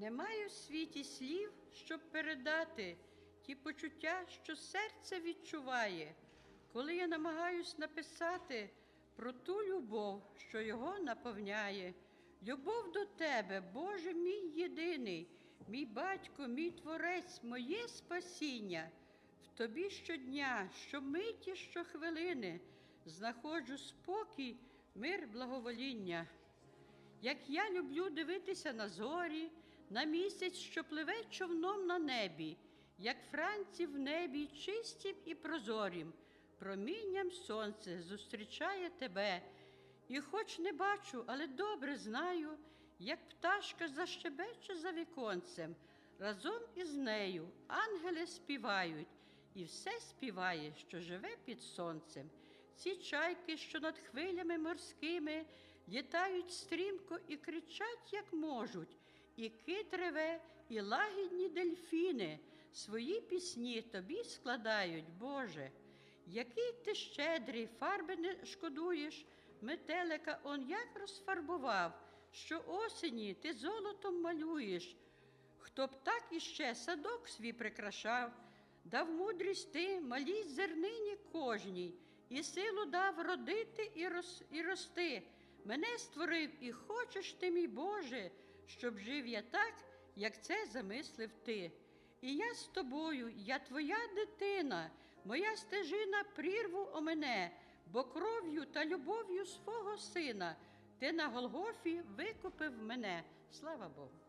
Немає в світі слів, щоб передати ті почуття, що серце відчуває, коли я намагаюсь написати про ту любов, що його наповняє. Любов до тебе, Боже мій єдиний, мій батько, мій творець, моє спасіння. В тобі щодня, щомиті, щохвилини знаходжу спокій, мир, благовоління. Як я люблю дивитися на зорі, на місяць, що пливе човном на небі, як Франці в небі чистім і прозорім, промінням сонце зустрічає тебе. І хоч не бачу, але добре знаю, як пташка защебече за віконцем, разом із нею ангели співають, і все співає, що живе під сонцем. Ці чайки, що над хвилями морськими, літають стрімко і кричать, як можуть, і кит реве, і лагідні дельфіни свої пісні тобі складають, Боже. Який ти щедрий, фарби не шкодуєш, метелика он як розфарбував, що осені ти золотом малюєш. Хто б так іще садок свій прикрашав, дав мудрість ти малій зернині кожній, і силу дав родити і, рос, і рости. Мене створив, і хочеш ти, мій Боже, щоб жив я так, як це замислив ти. І я з тобою, я твоя дитина, моя стежина прірву о мене, бо кров'ю та любов'ю свого сина ти на Голгофі викупив мене. Слава Богу.